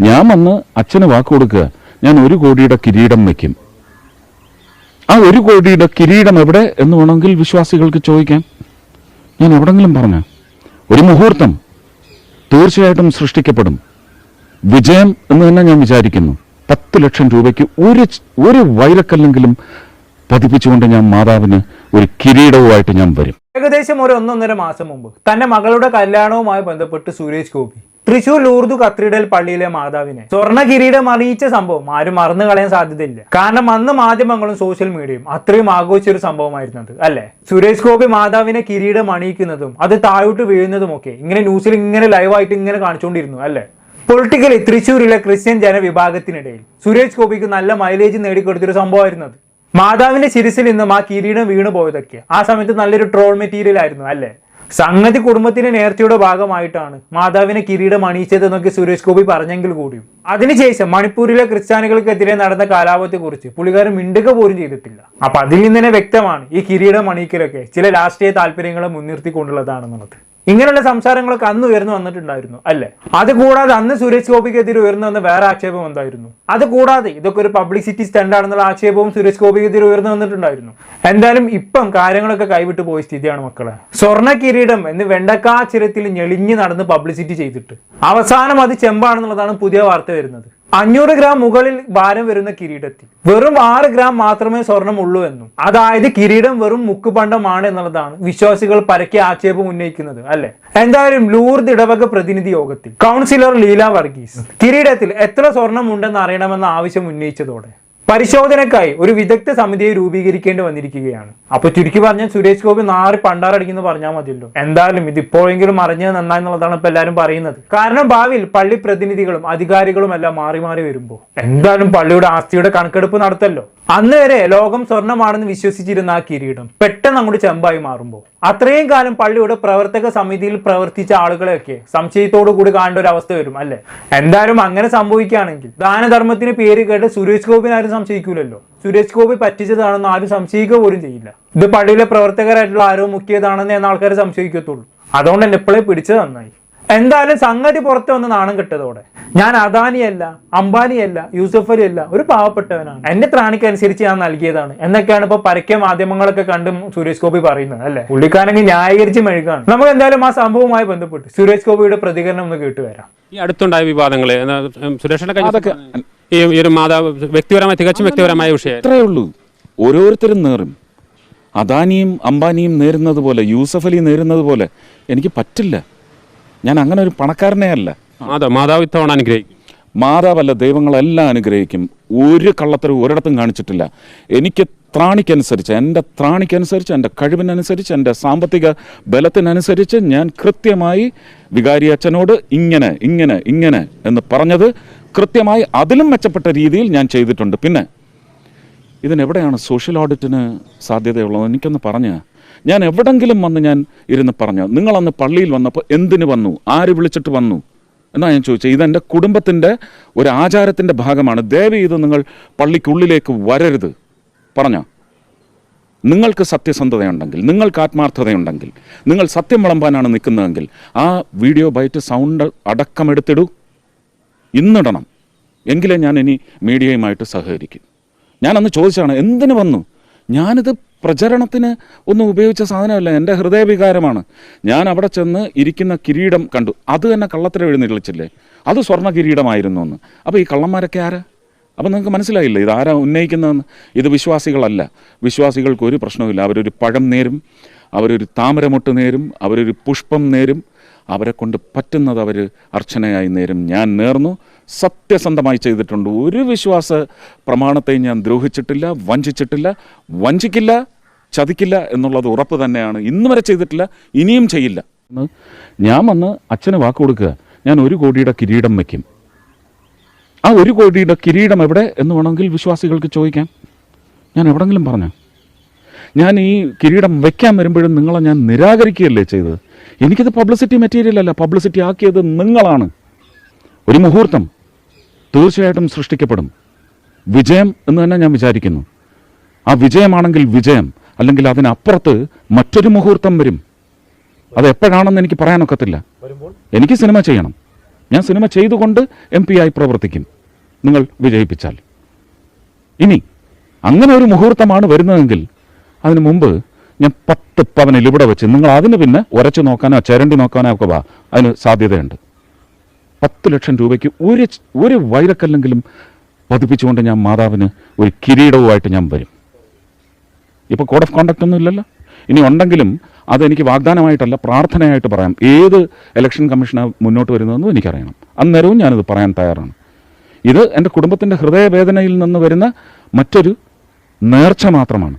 ഞാൻ വന്ന് അച്ഛന് വാക്ക് കൊടുക്കുക ഞാൻ ഒരു കോടിയുടെ കിരീടം വയ്ക്കും. ആ ഒരു കോടിയുടെ കിരീടം എവിടെ എന്ന് വേണമെങ്കിൽ വിശ്വാസികൾക്ക് ചോദിക്കാം. ഞാൻ എവിടെങ്കിലും പറഞ്ഞ. ഒരു മുഹൂർത്തം തീർച്ചയായിട്ടും സൃഷ്ടിക്കപ്പെടും. വിജയം എന്ന് തന്നെ ഞാൻ വിചാരിക്കുന്നു. പത്ത് ലക്ഷം രൂപയ്ക്ക് ഒരു ഒരു വൈരക്കല്ലെങ്കിലും പതിപ്പിച്ചുകൊണ്ട് ഞാൻ മാതാവിന് ഒരു കിരീടവുമായിട്ട് ഞാൻ വരും. ഏകദേശം ഒരു ഒന്നൊന്നര മാസം മുമ്പ് തന്റെ മകളുടെ കല്യാണവുമായി ബന്ധപ്പെട്ട് സുരേഷ് ഗോപി തൃശൂർ ലൂർദു കത്രീഡൽ പള്ളിയിലെ മാതാവിനെ. സ്വർണ കിരീടം അറിയിച്ച സംഭവം ആരും മറന്നു കളയാൻ സാധ്യതയില്ല. കാരണം അന്ന് മാധ്യമങ്ങളും സോഷ്യൽ മീഡിയയും അത്രയും ആഘോഷിച്ചൊരു സംഭവമായിരുന്നത് അല്ലെ? സുരേഷ് ഗോപി മാതാവിനെ കിരീടം അണിയിക്കുന്നതും അത് താഴോട്ട് വീഴുന്നതും ഒക്കെ ഇങ്ങനെ ന്യൂസിൽ ഇങ്ങനെ ലൈവായിട്ട് ഇങ്ങനെ കാണിച്ചുകൊണ്ടിരുന്നു അല്ലെ? പൊളിറ്റിക്കലി തൃശ്ശൂരിലെ ക്രിസ്ത്യൻ ജനവിഭാഗത്തിനിടയിൽ സുരേഷ് ഗോപിക്ക് നല്ല മൈലേജ് നേടിക്കൊടുത്തൊരു സംഭവമായിരുന്നത്. മാതാവിന്റെ ശിരസിൽ നിന്നും ആ കിരീടം വീണു പോയതൊക്കെ ആ സമയത്ത് നല്ലൊരു ട്രോൾ മെറ്റീരിയൽ ആയിരുന്നു അല്ലേ? സംഗതി കുടുംബത്തിന്റെ നേർച്ചയുടെ ഭാഗമായിട്ടാണ്. മാതാവിനെ കിരീടം അണിയിച്ചതെന്നൊക്കെ സുരേഷ് ഗോപി പറഞ്ഞെങ്കിൽ കൂടിയും. അതിനുശേഷം മണിപ്പൂരിലെ ക്രിസ്ത്യാനികൾക്കെതിരെ നടന്ന കലാപത്തെക്കുറിച്ച് പുള്ളിക്കാരൻ മിണ്ടുക പോലും ചെയ്തിട്ടില്ല. അപ്പൊ അതിൽ നിന്ന് തന്നെ വ്യക്തമാണ് ഈ കിരീടം അണിയിക്കലൊക്കെ ചില രാഷ്ട്രീയ താല്പര്യങ്ങളെ മുൻനിർത്തിക്കൊണ്ടുള്ളതാണെന്നുള്ളത്. ഇങ്ങനെയുള്ള സംസാരങ്ങളൊക്കെ അന്ന് ഉയർന്നു വന്നിട്ടുണ്ടായിരുന്നു അല്ലേ? അത് കൂടാതെ അന്ന് സുരേഷ് ഗോപിക്കെതിരെ ഉയർന്നു വന്ന വേറെ ആക്ഷേപം എന്തായിരുന്നു? അത് കൂടാതെ ഇതൊക്കെ ഒരു പബ്ലിസിറ്റി സ്റ്റണ്ട് ആണെന്നുള്ള ആക്ഷേപവും സുരേഷ് ഗോപിക്കെതിരെ ഉയർന്നു വന്നിട്ടുണ്ടായിരുന്നു. എന്തായാലും ഇപ്പം കാര്യങ്ങളൊക്കെ കൈവിട്ടു പോയ സ്ഥിതിയാണ് മക്കളെ. സ്വർണ കിരീടം എന്ന് വെണ്ടക്കാച്ചിരത്തിൽ ഞെളിഞ്ഞ് നടന്ന് പബ്ലിസിറ്റി ചെയ്തിട്ട്. അവസാനം അത് ചെമ്പാണെന്നുള്ളതാണ് പുതിയ വാർത്ത വരുന്നത്. അഞ്ഞൂറ് ഗ്രാം മുകളിൽ ഭാരം വരുന്ന കിരീടത്തിൽ. വെറും ആറ് ഗ്രാം മാത്രമേ സ്വർണം ഉള്ളൂ എന്നും. അതായത് കിരീടം വെറും മുക്കുപണ്ടമാണ് എന്നുള്ളതാണ് വിശ്വാസികൾ പരക്കെ ആക്ഷേപം ഉന്നയിക്കുന്നത് അല്ലെ? എന്തായാലും ലൂർദ് ഇടവക പ്രതിനിധി യോഗത്തിൽ. കൗൺസിലർ ലീല വർഗീസ്. കിരീടത്തിൽ എത്ര സ്വർണം ഉണ്ടെന്ന് അറിയണമെന്ന ആവശ്യം ഉന്നയിച്ചതോടെ. പരിശോധനക്കായി ഒരു വിദഗ്ധ സമിതിയെ രൂപീകരിക്കേണ്ടി വന്നിരിക്കുകയാണ്. അപ്പൊ ചുരുക്കി പറഞ്ഞാൽ സുരേഷ് ഗോപി നാറി പണ്ടാറടിക്കുന്നു പറഞ്ഞാൽ മതിയല്ലോ. എന്തായാലും ഇത് ഇപ്പോഴെങ്കിലും അറിഞ്ഞത് നന്നായെന്നുള്ളതാണ് ഇപ്പൊ എല്ലാവരും പറയുന്നത്. കാരണം ഭാവിയിൽ പള്ളി പ്രതിനിധികളും അധികാരികളും എല്ലാം മാറി മാറി വരുമ്പോ എന്തായാലും പള്ളിയുടെ ആസ്തിയുടെ കണക്കെടുപ്പ് നടത്തല്ലോ. അന്ന് വരെ ലോകം സ്വർണമാണെന്ന് വിശ്വസിച്ചിരുന്ന ആ കിരീടം പെട്ടെന്ന് അങ്ങോട്ട് ചെമ്പായി മാറുമ്പോൾ അത്രയും കാലം പള്ളിയുടെ പ്രവർത്തക സമിതിയിൽ പ്രവർത്തിച്ച ആളുകളെയൊക്കെ സംശയത്തോടു കൂടി കാണേണ്ട ഒരു അവസ്ഥ വരും അല്ലെ? എന്തായാലും അങ്ങനെ സംഭവിക്കുകയാണെങ്കിൽ ദാനധർമ്മത്തിന് പേര് കേട്ട് സുരേഷ് ഗോപിനാരും സംശയിക്കൂലല്ലോ. സുരേഷ് ഗോപി പറ്റിച്ചതാണെന്ന് ആരും സംശയിക്കുക പോലും ചെയ്യില്ല. ഇത് പള്ളിയിലെ പ്രവർത്തകരായിട്ടുള്ള ആരോ മുക്കിയതാണെന്ന് എന്ന ആൾക്കാർ സംശയിക്കത്തുള്ളൂ. അതുകൊണ്ട് തന്നെ ഇപ്പോഴേ പിടിച്ചത് നന്നായി. എന്തായാലും സംഗതി പുറത്ത് വന്ന് നാണം കിട്ടതോടെ. ഞാൻ അദാനിയല്ല അംബാനിയല്ല യൂസഫ് അലി അല്ല ഒരു പാവപ്പെട്ടവനാണ്. എന്റെ ത്രാണിക്കനുസരിച്ച് ഞാൻ നൽകിയതാണ്. എന്നൊക്കെയാണ് ഇപ്പൊ പരക്കെ മാധ്യമങ്ങളൊക്കെ കണ്ടും സുരേഷ് ഗോപി പറയുന്നത് അല്ലെ? പുള്ളിക്കാരെങ്കിൽ ന്യായീകരിച്ച് മെഴുകാണ്. നമുക്ക് എന്തായാലും ആ സംഭവവുമായി ബന്ധപ്പെട്ട് സുരേഷ് ഗോപിയുടെ പ്രതികരണം ഒന്ന് കേട്ടുവരാം ഈ അടുത്തുണ്ടായ വിവാദങ്ങളെ കഴിഞ്ഞ ഈ ഒരു മാതാവ് വ്യക്തിപരമായി തികച്ചും വ്യക്തിപരമായ വിഷയം. ഇത്രയേ ഉള്ളൂ. ഓരോരുത്തരും നേറും. അദാനിയും അംബാനിയും നേരുന്നത് പോലെ യൂസഫ് അലി നേരുന്നത് പോലെ എനിക്ക് പറ്റില്ല. ഞാൻ അങ്ങനെ ഒരു പണക്കാരനെ അല്ല. മാതാവ് മാതാവ് ഇത്തവണ അനുഗ്രഹിക്കും. മാതാവല്ല ദൈവങ്ങളെല്ലാം അനുഗ്രഹിക്കും. ഒരു കള്ളത്തരവും ഒരിടത്തും കാണിച്ചിട്ടില്ല. എനിക്ക് ത്രാണിക്കനുസരിച്ച് എന്റെ ത്രാണിക്കനുസരിച്ച് എന്റെ കഴിവിനനുസരിച്ച് എന്റെ സാമ്പത്തിക ബലത്തിനനുസരിച്ച് ഞാൻ കൃത്യമായി വികാരി അച്ഛനോട് ഇങ്ങനെ ഇങ്ങനെ ഇങ്ങനെ എന്ന് പറഞ്ഞത് കൃത്യമായി അതിലും മെച്ചപ്പെട്ട രീതിയിൽ ഞാൻ ചെയ്തിട്ടുണ്ട്. പിന്നെ ഇതിനെവിടെയാണ് സോഷ്യൽ ഓഡിറ്റിന് സാധ്യതയുള്ളത്? എനിക്കൊന്ന് പറഞ്ഞ് ഞാൻ എവിടെങ്കിലും വന്ന് ഞാൻ ഇരുന്ന് പറഞ്ഞു നിങ്ങളന്ന് പള്ളിയിൽ വന്നപ്പോൾ എന്തിന് വന്നു? ആര് വിളിച്ചിട്ട് വന്നു? എന്നാ ഞാൻ ചോദിച്ചത് ഇതെന്റെ കുടുംബത്തിന്റെ ഒരു ആചാരത്തിന്റെ ഭാഗമാണ്. ദയവ് ഇത് നിങ്ങൾ പള്ളിക്കുള്ളിലേക്ക് വരരുത്. പറഞ്ഞോ? നിങ്ങൾക്ക് സത്യസന്ധതയുണ്ടെങ്കിൽ നിങ്ങൾക്ക് ആത്മാർത്ഥതയുണ്ടെങ്കിൽ നിങ്ങൾ സത്യം വിളമ്പാനാണ് നിൽക്കുന്നതെങ്കിൽ ആ വീഡിയോ ബൈറ്റ് സൗണ്ട് അടക്കമെടുത്തിടൂ ഇന്നിടണം. എങ്കിലേ ഞാൻ ഇനി മീഡിയയുമായിട്ട് സഹകരിക്കും. ഞാനന്ന് ചോദിച്ചാണ് എന്തിനു വന്നു? ഞാനിത് പ്രചരണത്തിന് ഒന്നും ഉപയോഗിച്ച സാധനമല്ല എന്റെ ഹൃദയവികാരമാണ്. ഞാൻ അവിടെ ചെന്ന് ഇരിക്കുന്ന കിരീടം കണ്ടു. അത് തന്നെ കള്ളത്തിൽ എഴുന്നള്ളിച്ചില്ലേ അത് സ്വർണ കിരീടമായിരുന്നു എന്ന്. അപ്പോൾ ഈ കള്ളന്മാരൊക്കെ ആരാ? അപ്പോൾ നിങ്ങൾക്ക് മനസ്സിലായില്ല? ഇത് ആരാ ഉന്നയിക്കുന്നതെന്ന്? ഇത് വിശ്വാസികളല്ല. വിശ്വാസികൾക്ക് ഒരു പ്രശ്നവുമില്ല. അവരൊരു പഴം നേരും അവരൊരു താമരമൊട്ട് നേരും അവരൊരു പുഷ്പം നേരും. അവരെ കൊണ്ട് പറ്റുന്നത് അവർ അർച്ചനയായി നേരും. ഞാൻ നേർന്നു. സത്യസന്ധമായി ചെയ്തിട്ടുണ്ട്. ഒരു വിശ്വാസ പ്രമാണത്തെയും ഞാൻ ദ്രോഹിച്ചിട്ടില്ല വഞ്ചിച്ചിട്ടില്ല വഞ്ചിക്കില്ല ചതിക്കില്ല എന്നുള്ളത് ഉറപ്പ് തന്നെയാണ്. ഇന്ന് വരെ ചെയ്തിട്ടില്ല ഇനിയും ചെയ്യില്ല. ഞാൻ വന്ന് അച്ഛന് വാക്ക് കൊടുക്കുക. ഞാൻ ഒരു കോടിയുടെ കിരീടം വയ്ക്കും. ആ ഒരു കോടിയുടെ കിരീടം എവിടെ എന്ന് വേണമെങ്കിൽ വിശ്വാസികൾക്ക് ചോദിക്കാം. ഞാൻ എവിടെങ്കിലും പറഞ്ഞു? ഞാൻ ഈ കിരീടം വെക്കാൻ വരുമ്പോഴും നിങ്ങളെ ഞാൻ നിരാകരിക്കുകയല്ലേ ചെയ്തത്? എനിക്കിത് പബ്ലിസിറ്റി മെറ്റീരിയൽ അല്ല. പബ്ലിസിറ്റി ആക്കിയത് നിങ്ങളാണ്. ഒരു മുഹൂർത്തം തീർച്ചയായിട്ടും സൃഷ്ടിക്കപ്പെടും. വിജയം എന്ന് തന്നെ ഞാൻ വിചാരിക്കുന്നു. ആ വിജയമാണെങ്കിൽ വിജയം അല്ലെങ്കിൽ അതിനപ്പുറത്ത് മറ്റൊരു മുഹൂർത്തം വരും. അത് എപ്പോഴാണെന്ന് എനിക്ക് പറയാനൊക്കത്തില്ല. എനിക്ക് സിനിമ ചെയ്യണം. ഞാൻ സിനിമ ചെയ്തുകൊണ്ട് എം പി ആയി പ്രവർത്തിക്കും. നിങ്ങൾ വിജയിപ്പിച്ചാൽ. ഇനി അങ്ങനെ ഒരു മുഹൂർത്തമാണ് വരുന്നതെങ്കിൽ അതിനു മുമ്പ് ഞാൻ പത്ത് പവനിൽ ഇവിടെ വെച്ച് നിങ്ങൾ അതിന് പിന്നെ ഉരച്ചു നോക്കാനോ ചരണ്ടി നോക്കാനോ ഒക്കെ വാ. അതിന് സാധ്യതയുണ്ട്. പത്ത് ലക്ഷം രൂപയ്ക്ക് ഒരു ഒരു വൈരക്കല്ലെങ്കിലും പതിപ്പിച്ചുകൊണ്ട് ഞാൻ മാതാവിന് ഒരു കിരീടവുമായിട്ട് ഞാൻ വരും. ഇപ്പോൾ കോഡ് ഓഫ് കോണ്ടക്റ്റ് ഒന്നും ഇല്ലല്ലോ. ഇനി ഉണ്ടെങ്കിലും അതെനിക്ക് വാഗ്ദാനമായിട്ടല്ല പ്രാർത്ഥനയായിട്ട് പറയാം. ഏത് ഇലക്ഷൻ കമ്മീഷനാണ് മുന്നോട്ട് വരുന്നതെന്നും എനിക്കറിയണം. അന്നേരവും ഞാനത് പറയാൻ തയ്യാറാണ്. ഇത് എന്റെ കുടുംബത്തിന്റെ ഹൃദയവേദനയിൽ നിന്ന് വരുന്ന മറ്റൊരു നേർച്ച മാത്രമാണ്.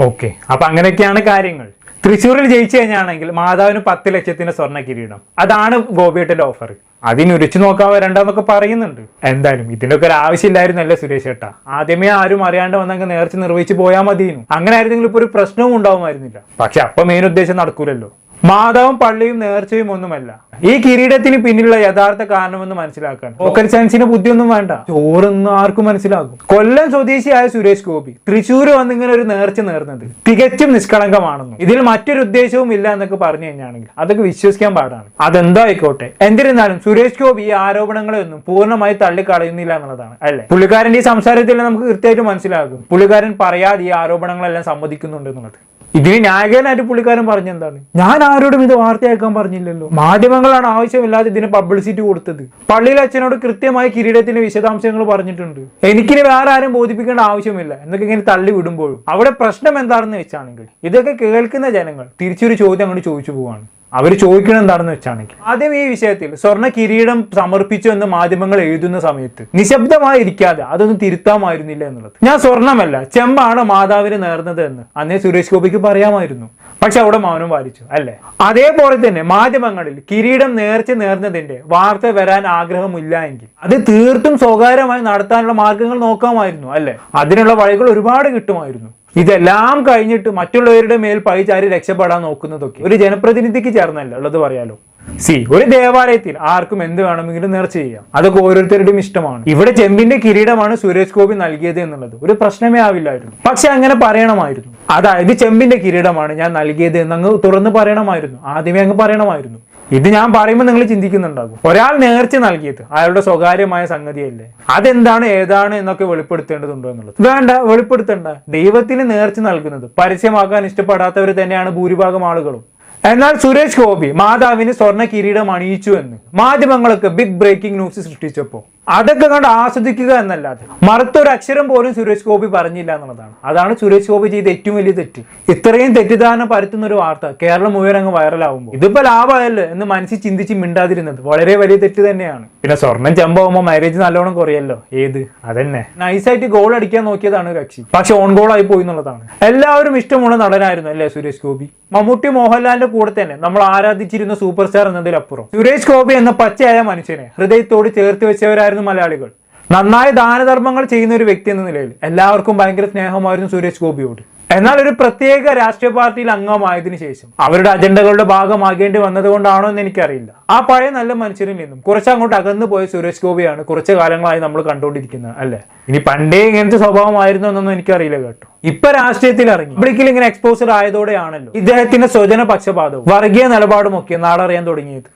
ഓക്കെ. അപ്പൊ അങ്ങനെയൊക്കെയാണ് കാര്യങ്ങൾ. തൃശ്ശൂരിൽ ജയിച്ചു കഴിഞ്ഞാണെങ്കിൽ മാതാവിന് പത്ത് ലക്ഷത്തിന്റെ സ്വർണ കിരീടം അതാണ് ഗോപിയുടെ ഓഫർ അതിന് ഉരിച്ചു നോക്കാൻ വരണ്ടെന്നൊക്കെ പറയുന്നുണ്ട്. എന്തായാലും ഇതിനൊക്കെ ഒരു ആവശ്യമില്ലായിരുന്നല്ലേ സുരേഷ് ഏട്ടാ? ആദ്യമേ ആരും അറിയാണ്ട് വന്നങ്ങ് നേർച്ച നിർവഹിച്ചു പോയാൽ മതിയെന്നു. അങ്ങനെ ആയിരുന്നെങ്കിൽ ഇപ്പൊ ഒരു പ്രശ്നവും ഉണ്ടാവുമായിരുന്നില്ല. പക്ഷെ അപ്പൊ മെയിൻ ഉദ്ദേശം നടക്കൂലല്ലോ. മാതാവും പള്ളിയും നേർച്ചയും ഒന്നുമല്ല. ഈ കിരീടത്തിന് പിന്നിലുള്ള യഥാർത്ഥ കാരണമെന്ന് മനസ്സിലാക്കാൻ. പോക്കറ്റ് സയൻസിന് ബുദ്ധിയൊന്നും വേണ്ട. ചോറൊന്നും ആർക്കും മനസ്സിലാകും. കൊല്ലം സ്വദേശിയായ സുരേഷ് ഗോപി തൃശ്ശൂർ വന്നിങ്ങനെ ഒരു നേർച്ച നേർന്നത് തികച്ചും നിഷ്കളങ്കമാണെന്നും. ഇതിൽ മറ്റൊരു ഉദ്ദേശവും ഇല്ല എന്നൊക്കെ പറഞ്ഞു കഴിഞ്ഞാണെങ്കിൽ അതൊക്കെ വിശ്വസിക്കാൻ പാടാണ്. അതെന്തോ ആയിക്കോട്ടെ എന്നിരുന്നാലും സുരേഷ് ഗോപി ഈ ആരോപണങ്ങളെ ഒന്നും പൂർണമായി തള്ളിക്കളയുന്നില്ല എന്നുള്ളതാണ് അല്ലെ? പുള്ളിക്കാരന്റെ ഈ സംസാരത്തിൽ നമുക്ക് കൃത്യമായിട്ട് മനസ്സിലാകും. പുള്ളിക്കാരൻ പറയാതെ ഈ ആരോപണങ്ങളെല്ലാം സമ്മതിക്കുന്നുണ്ട് എന്നുള്ളത്. ഇതിന് ന്യായകനായിട്ട് പുള്ളിക്കാരൻ പറഞ്ഞെന്താണ് ഞാൻ ആരോടും ഇത് വാർത്തയാക്കാൻ പറഞ്ഞില്ലല്ലോ. മാധ്യമങ്ങളാണ് ആവശ്യമില്ലാതെ ഇതിന് പബ്ലിസിറ്റി കൊടുത്തത്. പള്ളിയിലെ അച്ഛനോട് കൃത്യമായി കിരീടത്തിന്റെ വിശദാംശങ്ങൾ പറഞ്ഞിട്ടുണ്ട്. എനിക്കിനി വേറെ ആരും ബോധിപ്പിക്കേണ്ട ആവശ്യമില്ല. എന്നൊക്കെ ഇങ്ങനെ തള്ളി വിടുമ്പോഴും. അവിടെ പ്രശ്നം എന്താണെന്ന് വെച്ചാണെങ്കിൽ ഇതൊക്കെ കേൾക്കുന്ന ജനങ്ങൾ തിരിച്ചൊരു ചോദ്യം അങ്ങോട്ട് ചോദിച്ചു പോവാണ്. അവർ ചോദിക്കണം എന്താണെന്ന് വെച്ചാണെങ്കിൽ ആദ്യം ഈ വിഷയത്തിൽ സ്വർണ കിരീടം സമർപ്പിച്ചു എന്ന് മാധ്യമങ്ങൾ എഴുതുന്ന സമയത്ത് നിശബ്ദമായിരിക്കാതെ അതൊന്നും തിരുത്താമായിരുന്നില്ല എന്നുള്ളത്. ഞാൻ സ്വർണമല്ല ചെമ്പാണ് മാതാവിന് നേർന്നത് എന്ന്. അന്നേ സുരേഷ് ഗോപിക്ക് പറയാമായിരുന്നു. പക്ഷെ അവിടെ മൗനം പാലിച്ചു അല്ലേ? അതേപോലെ തന്നെ മാധ്യമങ്ങളിൽ കിരീടം നേർച്ച നേർന്നതിന്റെ വാർത്ത വരാൻ ആഗ്രഹമില്ല എങ്കിൽ അത് തീർത്തും സ്വകാര്യമായി നടത്താനുള്ള മാർഗങ്ങൾ നോക്കാമായിരുന്നു അല്ലേ? അതിനുള്ള വഴികൾ ഒരുപാട് കിട്ടുമായിരുന്നു. ഇതെല്ലാം കഴിഞ്ഞിട്ട് മറ്റുള്ളവരുടെ മേൽ പഴിചാരി രക്ഷപ്പെടാൻ നോക്കുന്നതൊക്കെ. ഒരു ജനപ്രതിനിധിക്ക് ചേർന്നല്ല ഉള്ളത് പറയാലോ. സി ഒരു ദേവാലയത്തിൽ ആർക്കും എന്ത് വേണമെങ്കിലും നേർച്ച ചെയ്യാം. അതൊക്കെ ഓരോരുത്തരുടെയും ഇഷ്ടമാണ്. ഇവിടെ ചെമ്പിന്റെ കിരീടമാണ് സുരേഷ് ഗോപി നൽകിയത് എന്നുള്ളത്. ഒരു പ്രശ്നമേ ആവില്ലായിരുന്നു. പക്ഷെ അങ്ങനെ പറയണമായിരുന്നു. അതായത് ചെമ്പിന്റെ കിരീടമാണ് ഞാൻ നൽകിയത് എന്ന് അങ്ങ് തുറന്ന് പറയണമായിരുന്നു. ആദ്യമേ അങ്ങ് പറയണമായിരുന്നു. ഇത് ഞാൻ പറയുമ്പോൾ നിങ്ങൾ ചിന്തിക്കുന്നുണ്ടാകും. ഒരാൾ നേർച്ച നൽകിയത് അയാളുടെ സ്വകാര്യമായ സംഗതിയല്ലേ? അതെന്താണ് ഏതാണ് എന്നൊക്കെ വെളിപ്പെടുത്തേണ്ടതുണ്ടോ എന്നുള്ളത്. വേണ്ട വെളിപ്പെടുത്തണ്ട. ദൈവത്തിന് നേർച്ച നൽകുന്നത് പരസ്യമാക്കാൻ ഇഷ്ടപ്പെടാത്തവർ തന്നെയാണ് ഭൂരിഭാഗം ആളുകളും. എന്നാൽ സുരേഷ് ഗോപി മാതാവിന് സ്വർണ കിരീടം അണിയിച്ചു എന്ന് മാധ്യമങ്ങളൊക്കെ ബിഗ് ബ്രേക്കിംഗ് ന്യൂസ് സൃഷ്ടിച്ചപ്പോൾ അതൊക്കെ കണ്ട് ആസ്വദിക്കുക എന്നല്ലാതെ. മറുത്തൊരു അക്ഷരം പോലും സുരേഷ് ഗോപി പറഞ്ഞില്ല എന്നുള്ളതാണ്. അതാണ് സുരേഷ് ഗോപി ചെയ്ത ഏറ്റവും വലിയ തെറ്റ്. ഇത്രയും തെറ്റിദ്ധാരണ പരത്തുന്ന ഒരു വാർത്ത കേരളം മുഴുവൻ അങ്ങ് വൈറലാവുമ്പോൾ ഇതിപ്പോ ലാഭമല്ലേ എന്ന് മനസ്സിൽ ചിന്തിച്ച് മിണ്ടാതിരുന്നത്. വളരെ വലിയ തെറ്റ് തന്നെയാണ്. പിന്നെ സ്വർണം ചെമ്പാവുമ്പോൾ മാരേജ് നല്ലോണം കുറയല്ലോ. ഏത്? അതന്നെ. നൈസായിട്ട് ഗോൾ അടിക്കാൻ നോക്കിയതാണ് കക്ഷി. പക്ഷെ ഓൺ ഗോൾ ആയി പോയി എന്നുള്ളതാണ്. എല്ലാവരും ഇഷ്ടമുള്ള നടനായിരുന്നു അല്ലേ സുരേഷ് ഗോപി? മമ്മൂട്ടി മോഹൻലാലിന്റെ കൂടെ തന്നെ നമ്മൾ ആരാധിച്ചിരുന്ന സൂപ്പർ സ്റ്റാർ എന്നതിലപ്പുറം. സുരേഷ് ഗോപി എന്ന പച്ചയായ മനുഷ്യനെ ഹൃദയത്തോട് ചേർത്ത് വെച്ചവരായിരുന്നു മലയാളികൾ. നന്നായി ദാനധർമ്മങ്ങൾ ചെയ്യുന്ന ഒരു വ്യക്തി എന്ന നിലയിൽ എല്ലാവർക്കും ഭയങ്കര സ്നേഹമായിരുന്നു സുരേഷ് ഗോപിയോട്. എന്നാൽ ഒരു പ്രത്യേക രാഷ്ട്രീയ പാർട്ടിയിൽ അംഗമായതിനു ശേഷം അവരുടെ അജണ്ടകളുടെ ഭാഗമാകേണ്ടി വന്നത് കൊണ്ടാണോ എന്ന് എനിക്കറിയില്ല. ആ പഴയ നല്ല മനുഷ്യരിൽ നിന്നും കുറച്ച് അങ്ങോട്ട് അകന്നു പോയ സുരേഷ് ഗോപിയാണ് കുറച്ച് കാലങ്ങളായി നമ്മൾ കണ്ടുകൊണ്ടിരിക്കുന്നത് അല്ലെ? ഇനി പണ്ടേ ഇങ്ങനത്തെ സ്വഭാവമായിരുന്നു എന്നൊന്നും എനിക്കറിയില്ല കേട്ടോ. ഇപ്പൊ രാഷ്ട്രീയത്തിൽ ഇറങ്ങി. പബ്ലിക്കിൽ ഇങ്ങനെ എക്സ്പോസർ ആയതോടെയാണല്ലോ ഇദ്ദേഹത്തിന്റെ സ്വജന പക്ഷപാതവും വർഗീയ നിലപാടും ഒക്കെ നാടറിയാൻ തുടങ്ങിയത്.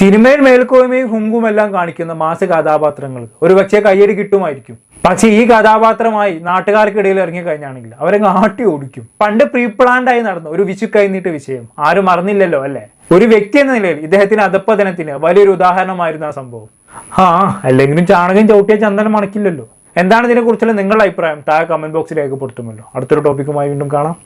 സിനിമയിൽ മേൽക്കോയ്മയും ഹുങ്കും എല്ലാം കാണിക്കുന്ന മാസ കഥാപാത്രങ്ങൾ ഒരു പക്ഷേ കയ്യടി കിട്ടുമായിരിക്കും. പക്ഷെ ഈ കഥാപാത്രമായി നാട്ടുകാർക്കിടയിൽ ഇറങ്ങി കഴിഞ്ഞാണെങ്കിൽ അവരെ ആട്ടി ഓടിക്കും. പണ്ട് പ്രീ പ്ലാൻഡ് ആയി നടന്ന ഒരു വിശു കൈനീട്ട് വിഷയം ആരും മറന്നില്ലല്ലോ അല്ലെ? ഒരു വ്യക്തി എന്ന നിലയിൽ ഇദ്ദേഹത്തിന്റെ അധപ്പതനത്തിന് വലിയൊരു ഉദാഹരണമായിരുന്നു ആ സംഭവം. ആ അല്ലെങ്കിലും ചാണകം ചവിട്ടിയ ചന്ദനം മണക്കില്ലല്ലോ എന്താണ് ഇതിനെക്കുറിച്ചുള്ള നിങ്ങളുടെ അഭിപ്രായം? താഴെ കമന്റ് ബോക്സിൽ രേഖപ്പെടുത്തുമല്ലോ അടുത്തൊരു ടോപ്പിക്കുമായി വീണ്ടും കാണാം.